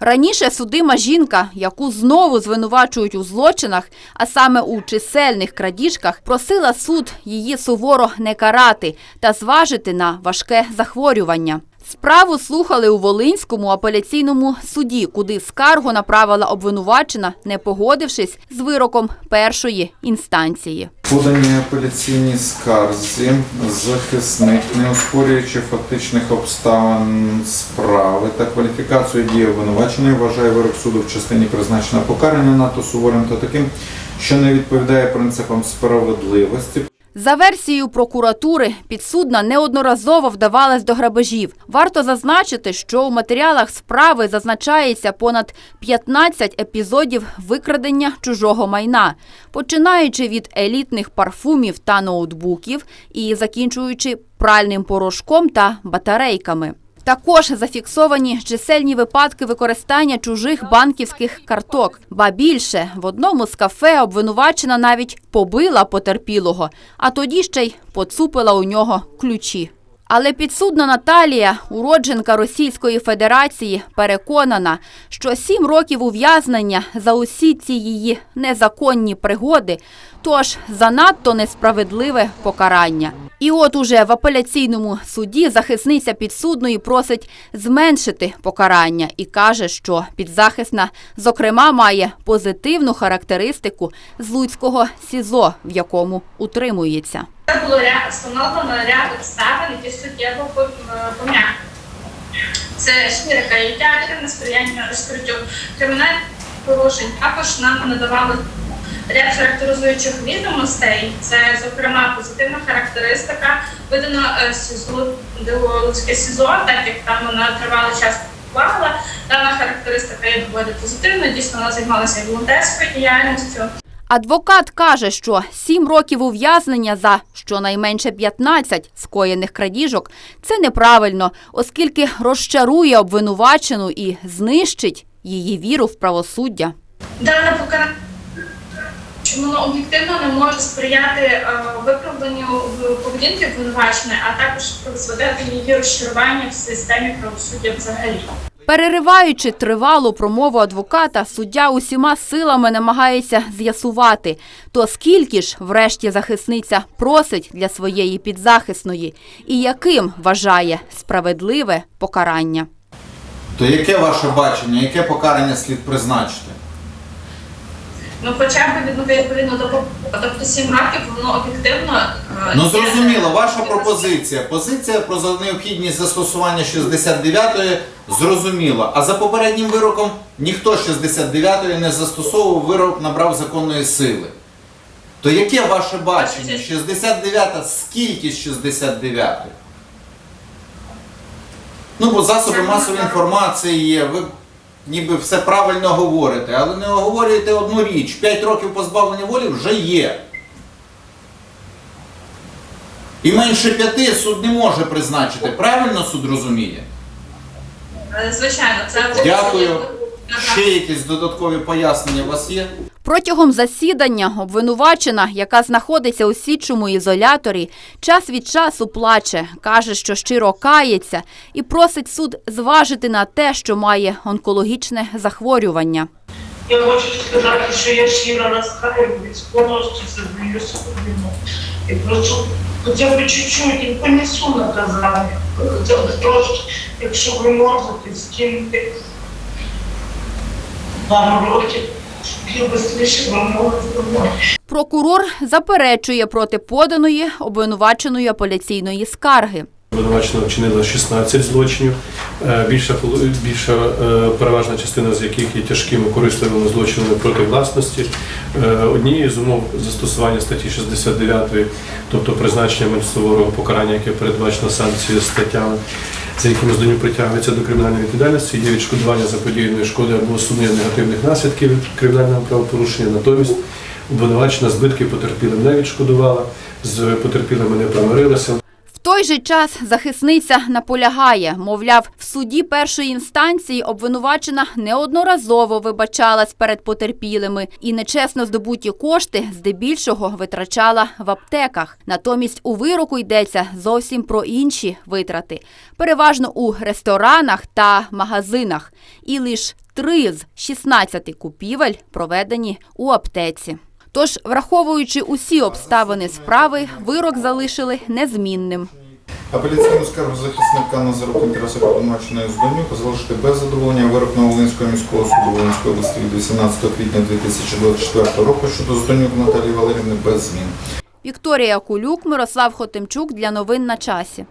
Раніше судима жінка, яку знову звинувачують у злочинах, а саме у чисельних крадіжках, просила суд її суворо не карати та зважити на важке захворювання. Справу слухали у Волинському апеляційному суді, куди скаргу направила обвинувачена, не погодившись з вироком першої інстанції. Подані апеляційній скарзі захисник, не оспорюючи фактичних обставин справи та кваліфікацію дії обвинуваченої, вважає вирок суду в частині призначення покарання надто суворим та таким, що не відповідає принципам справедливості. За версією прокуратури, підсудна неодноразово вдавалась до грабежів. Варто зазначити, що у матеріалах справи зазначається понад 15 епізодів викрадення чужого майна, починаючи від елітних парфумів та ноутбуків і закінчуючи пральним порошком та батарейками. Також зафіксовані чисельні випадки використання чужих банківських карток. Ба більше в одному з кафе обвинувачена навіть побила потерпілого, а тоді ще й поцупила у нього ключі. Але підсудна Наталія, уродженка Російської Федерації, переконана, що сім років ув'язнення за усі ці її незаконні пригоди, тож занадто несправедливе покарання. І от уже в апеляційному суді захисниця підсудної просить зменшити покарання і каже, що підзахисна, зокрема, має позитивну характеристику з Луцького СІЗО, в якому утримується. Це було встановлено ряд обставин, які суттєво е. Це шкірка і тягти, несприяння розкриттю кримінальних порушень. Також нам надавали ряд характеризуючих відомостей. Це, зокрема, позитивна характеристика, видана е, СІЗО, ДО СІЗО, так як там вона тривалий час побувала. Дана характеристика є доволі позитивною. Дійсно, вона займалася волонтерською діяльністю. Адвокат каже, що сім років ув'язнення за щонайменше 15 скоєних крадіжок це неправильно, оскільки розчарує обвинувачену і знищить її віру в правосуддя. Дане покарання що воно об'єктивно не може сприяти е, виправленню в поведінки обвинуваченої, а також призведе її розчарування в системі правосуддя взагалі. Перериваючи тривалу промову адвоката, суддя усіма силами намагається з'ясувати, то скільки ж, врешті, захисниця просить для своєї підзахисної і яким вважає справедливе покарання. То яке ваше бачення, яке покарання слід призначити? Ну, хоча б від- відповідно до тобто сім років воно об'єктивно. е, Ну зрозуміло, ваша пропозиція. Позиція про необхідність застосування 69-ї зрозуміла. А за попереднім вироком ніхто 69-ї не застосовував, вирок набрав законної сили. То яке ваше бачення? 69-та скільки з 69-ї? Ну, бо засоби масової інформації є. Ви ніби все правильно говорите, але не оговорюєте одну річ. 5 років позбавлення волі вже є. І менше п'яти суд не може призначити. Правильно суд розуміє? Е, Звичайно, це Дякую. Ще якісь додаткові пояснення у вас є? Протягом засідання обвинувачена, яка знаходиться у слідчому ізоляторі, час від часу плаче, каже, що щиро кається і просить суд зважити на те, що має онкологічне захворювання. Я хочу сказати, що я щиро розкаюсь, повністю зазнаю свою І прошу хоча б чуть-чуть і понесу наказання. Хоча б трошки, якщо ви можете, скинути пару років, Прокурор заперечує проти поданої обвинуваченої апеляційної скарги. Обвинувачена вчинила 16 злочинів, е, більша, більша е, переважна частина з яких є тяжкими корисливими злочинами проти власності. Е, Однією з умов застосування статті 69, тобто призначення менш покарання, яке передбачено санкцією статтями, за якими здоню притягується до кримінальної відповідальності, є відшкодування заподіяної шкоди або усунення негативних наслідків кримінального правопорушення. Натомість обвинувачена збитки потерпілим не відшкодувала, з потерпілими не примирилася. Той же час захисниця наполягає, мовляв, в суді першої інстанції обвинувачена неодноразово вибачалась перед потерпілими і нечесно здобуті кошти здебільшого витрачала в аптеках. Натомість у вироку йдеться зовсім про інші витрати, переважно у ресторанах та магазинах, і лише три з 16 купівель проведені у аптеці. Тож, враховуючи усі обставини справи, вирок залишили незмінним. Апеляційну скаргу захисника на зарук інтересу обвинуваченої Здонюк залишити без задоволення вирок Новолинського міського суду Волинської області від 18 квітня 2024 року щодо Здонюк Наталії Валерівни без змін. Вікторія Кулюк, Мирослав Хотимчук для новин на часі.